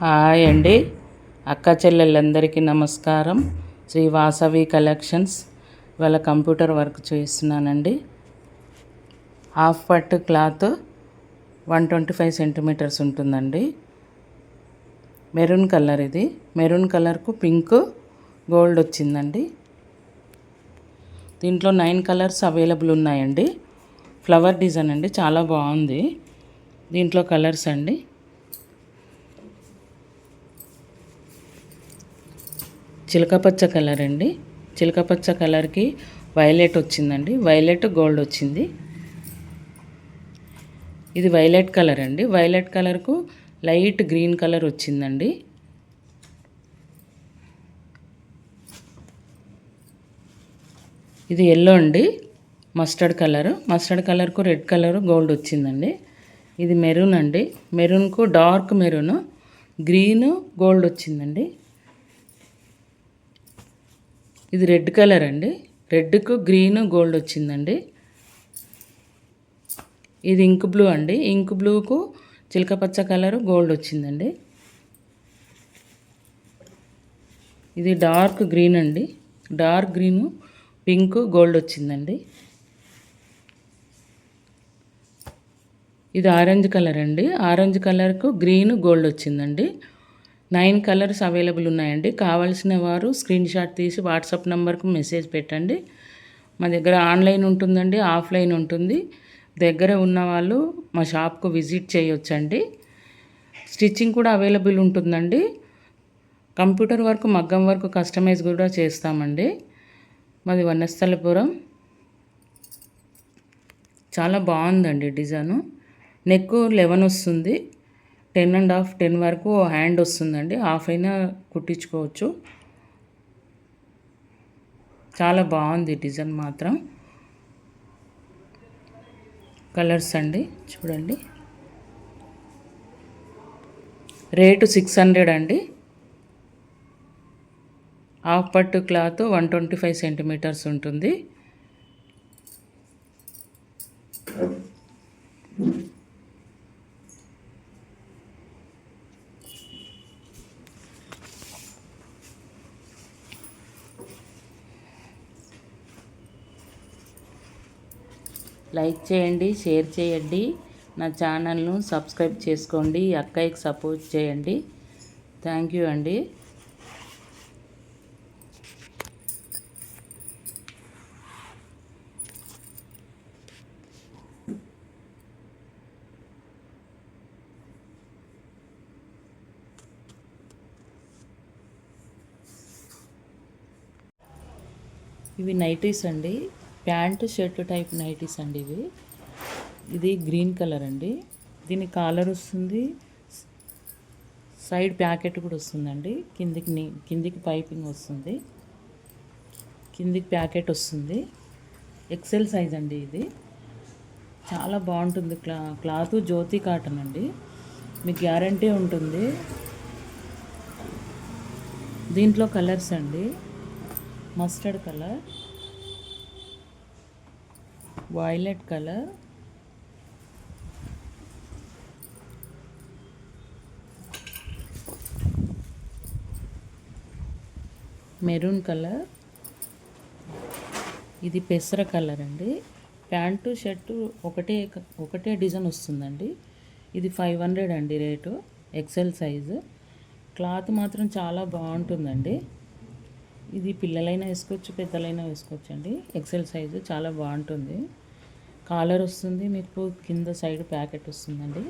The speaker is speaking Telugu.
హాయ్ అండి. అక్క చెల్లెళ్ళందరికీ నమస్కారం. శ్రీ వాసవి కలెక్షన్స్. ఇవాళ కంప్యూటర్ వర్క్ చేస్తున్నానండి. హాఫ్ పట్ cloth one twenty five centimetres ఉంటుందండి. మెరూన్ కలర్ ఇది. మెరూన్ కలర్కు పింక్ గోల్డ్ వచ్చిందండి. దీంట్లో నైన్ కలర్స్ అవైలబుల్ ఉన్నాయండి. ఫ్లవర్ డిజైన్ అండి. చాలా బాగుంది. దీంట్లో కలర్స్ అండి. చిలకపచ్చ కలర్ అండి. చిలకపచ్చ కలర్కి వైలెట్ వచ్చిందండి. వైలెట్ గోల్డ్ వచ్చింది. ఇది వైలెట్ కలర్ అండి. వైలెట్ కలర్కు లైట్ గ్రీన్ కలర్ వచ్చిందండి. ఇది ఎల్లో అండి. Mustard colour. మస్టర్డ్ కలర్కు రెడ్ కలర్ గోల్డ్ వచ్చిందండి. ఇది మెరూన్ అండి. మెరూన్కు డార్క్ మెరూన్. గ్రీన్ గోల్డ్ వచ్చిందండి. ఇది రెడ్ కలర్ అండి. రెడ్కు గ్రీన్ గోల్డ్ వచ్చిందండి. ఇది ఇంక్ బ్లూ అండి. ఇంక్ బ్లూకు చిలకపచ్చ కలర్ గోల్డ్ వచ్చిందండి. ఇది డార్క్ గ్రీన్ అండి. డార్క్ గ్రీను పింక్ గోల్డ్ వచ్చిందండి. ఇది ఆరెంజ్ కలర్ అండి. ఆరెంజ్ కలర్కు గ్రీన్ గోల్డ్ వచ్చిందండి. నైన్ కలర్స్ అవైలబుల్ ఉన్నాయండి. కావాల్సిన వారు స్క్రీన్ షాట్ తీసి వాట్సాప్ నెంబర్కు మెసేజ్ పెట్టండి. మా దగ్గర ఆన్లైన్ ఉంటుందండి ఆఫ్లైన్ ఉంటుంది. దగ్గర ఉన్న వాళ్ళు మా షాప్కు విజిట్ చేయొచ్చండి. స్టిచ్చింగ్ కూడా అవైలబుల్ ఉంటుందండి. కంప్యూటర్ వర్క్ మగ్గం వర్క్ కస్టమైజ్ కూడా చేస్తామండి. మాది వనస్థలపురం. చాలా బాగుందండి డిజైను. నెక్ లెవెన్ వస్తుంది. టెన్ అండ్ హాఫ్ టెన్ వరకు హ్యాండ్ వస్తుందండి. హాఫ్ అయినా కుట్టించుకోవచ్చు. చాలా బాగుంది డిజైన్ మాత్రం. కలర్స్ అండి చూడండి. రేటు సిక్స్ హండ్రెడ్ అండి. హాఫ్ పట్టు cloth one twenty five centimetres ఉంటుంది. లైక్ చేయండి షేర్ చేయండి. నా ఛానల్ను సబ్స్క్రైబ్ చేసుకోండి అక్కయ్యకి సపోర్ట్ చేయండి. థ్యాంక్ యూ అండి. ఇవి నైటీస్ అండి. ప్యాంటు షర్ట్ టైప్ నైటీస్ అండి ఇవి. ఇది గ్రీన్ కలర్ అండి. దీని కాలర్ వస్తుంది. సైడ్ ప్యాకెట్ కూడా వస్తుందండి. కిందికి కిందికి పైపింగ్ వస్తుంది. కిందికి ప్యాకెట్ వస్తుంది. ఎక్సెల్ సైజ్ అండి ఇది. చాలా బాగుంటుంది. క్లా క్లాత్ జ్యోతి కాటన్ అండి. మీకు గ్యారంటీ ఉంటుంది. దీంట్లో కలర్స్ అండి. Mustard colour. Violet colour maroon colour ఇది పెసర కలర్ అండి. ప్యాంటు షర్టు ఒకటే ఒకటే డిజైన్ వస్తుందండి. ఇది ఫైవ్ హండ్రెడ్ అండి రేటు. ఎక్సెల్ సైజు క్లాత్ మాత్రం చాలా బాగుంటుందండి. ఇది పిల్లలైనా వేసుకోవచ్చు పెద్దలైనా వేసుకోవచ్చు అండి ఎక్సెల్ సైజు చాలా బాగుంటుంది. కాలర్ వస్తుంది మీకు కింద సైడ్ ప్యాకెట్ వస్తుందండి.